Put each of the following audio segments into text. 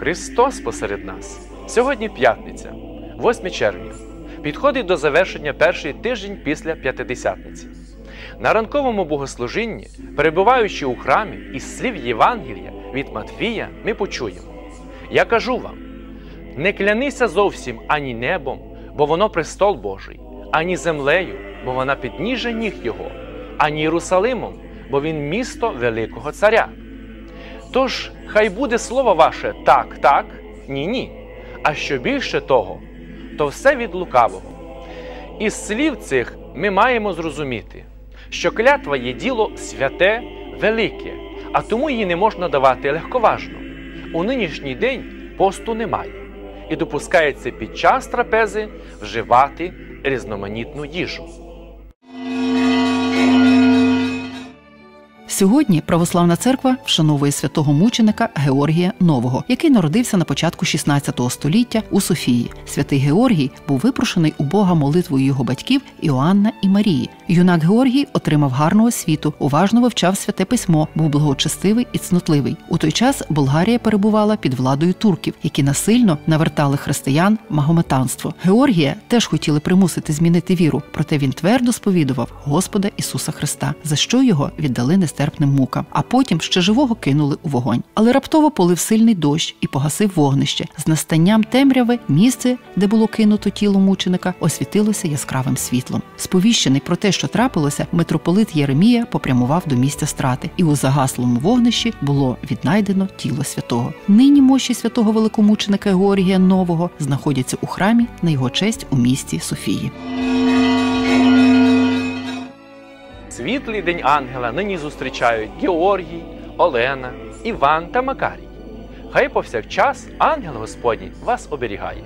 Христос посеред нас. Сьогодні п'ятниця, 8 червня. Підходить до завершення перший тиждень після п'ятидесятниці. На ранковому богослужінні, перебуваючи у храмі із слів Євангелія від Матфія, ми почуємо: Я кажу вам: не клянися зовсім ані небом, бо воно престол Божий, ані землею, бо вона підніже ніг Його, ані Єрусалимом, бо він місто Великого Царя. Тож, хай буде слово ваше так, так, ні, ні. А що більше того, то все від лукавого. Із слів цих ми маємо зрозуміти, що клятва є діло святе, велике, а тому її не можна давати легковажно. У нинішній день посту немає, і допускається під час трапези вживати різноманітну їжу. Сьогодні православна церква вшановує святого мученика Георгія Нового, який народився на початку 16 століття у Софії. Святий Георгій був випрошений у Бога молитвою його батьків Іоанна і Марії. Юнак Георгій отримав гарну освіту, уважно вивчав святе письмо, був благочестивий і цнотливий. У той час Болгарія перебувала під владою турків, які насильно навертали християн магометанство. Георгія теж хотіли примусити змінити віру, проте він твердо сповідував Господа Ісуса Христа, за що його віддали нестерпним мукам, а потім ще живого кинули у вогонь. Але раптово полив сильний дощ і погасив вогнище. З настанням темряви місце, де було кинуто тіло мученика, освітилося яскравим світлом. Сповіщений про те, що трапилося, митрополит Єремія попрямував до місця страти, і у загаслому вогнищі було віднайдено тіло святого. Нині мощі святого великомученика Георгія Нового знаходяться у храмі на його честь у місті Софії. Світлий день ангела нині зустрічають Георгій, Олена, Іван та Макарій. Хай повсякчас ангел Господній вас оберігає.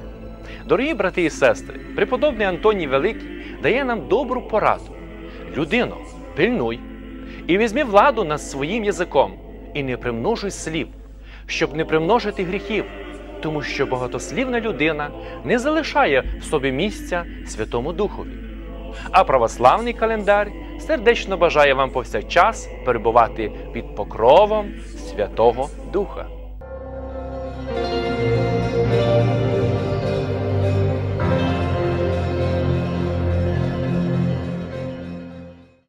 Дорогі брати і сестри, преподобний Антоній Великий дає нам добру пораду. Людино, пильнуй і візьми владу над своїм язиком, і не примножуй слів, щоб не примножити гріхів, тому що багатослівна людина не залишає в собі місця Святому Духові. А православний календар сердечно бажає вам повсякчас перебувати під покровом Святого Духа.